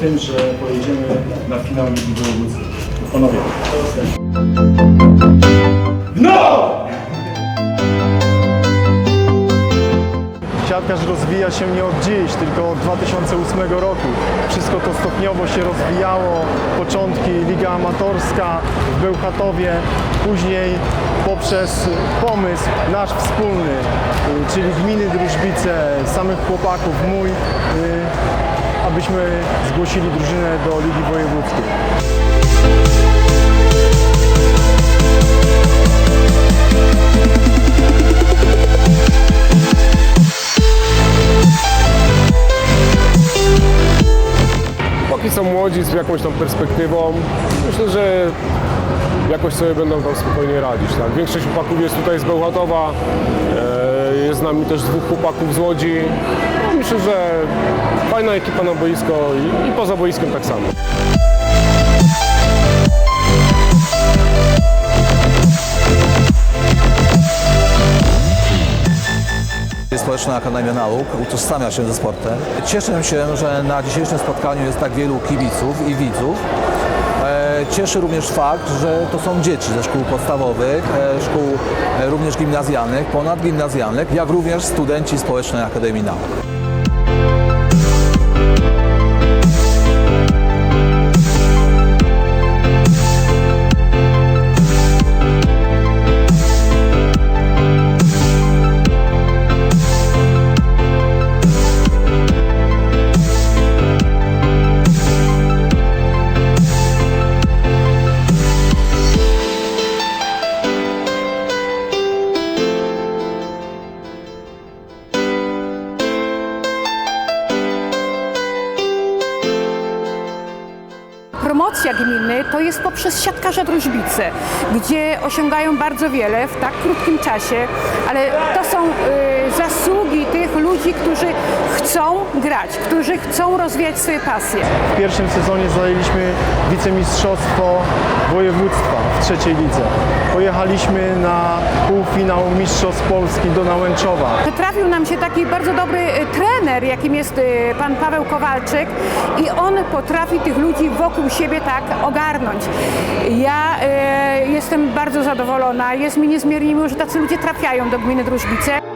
tym, że pojedziemy na finał Ligi Wojewódzkiej. Panowie. No! Siatkarz rozwija się nie od dziś, tylko od 2008 roku. Wszystko to stopniowo się rozwijało. Początki Liga Amatorska w Bełchatowie, później poprzez pomysł nasz wspólny, y, czyli gminy Drużbice, samych chłopaków, mój, y, abyśmy zgłosili drużynę do Ligi Wojewódzkiej. Są młodzi z jakąś tam perspektywą. Myślę, że jakoś sobie będą tam spokojnie radzić. Tak? Większość chłopaków jest tutaj z Bełchatowa, e, jest z nami też dwóch chłopaków z Łodzi. Myślę, że fajna ekipa na boisko i poza boiskiem tak samo. Społeczna Akademia Nauk utożsamia się ze sportem. Cieszę się, że na dzisiejszym spotkaniu jest tak wielu kibiców i widzów. E, Cieszy również fakt, że to są dzieci ze szkół podstawowych, e, szkół e, również gimnazjalnych, ponadgimnazjalnych, jak również studenci Społecznej Akademii Nauk. Promocja gminy to jest poprzez siatkarza Drużbice, gdzie osiągają bardzo wiele w tak krótkim czasie, ale to są y, zasługi tych ludzi, którzy chcą grać, którzy chcą rozwijać swoje pasje. W pierwszym sezonie zajęliśmy wicemistrzostwo województwa w trzeciej lidze. Pojechaliśmy na półfinał Mistrzostw Polski do Nałęczowa. Trafił nam się taki bardzo dobry y, trener, jakim jest y, pan Paweł Kowalczyk i on potrafi tych ludzi wokół siebie tak ogarnąć. Ja y, jestem bardzo zadowolona, jest mi niezmiernie miło, że tacy ludzie trafiają do gminy Drużbice.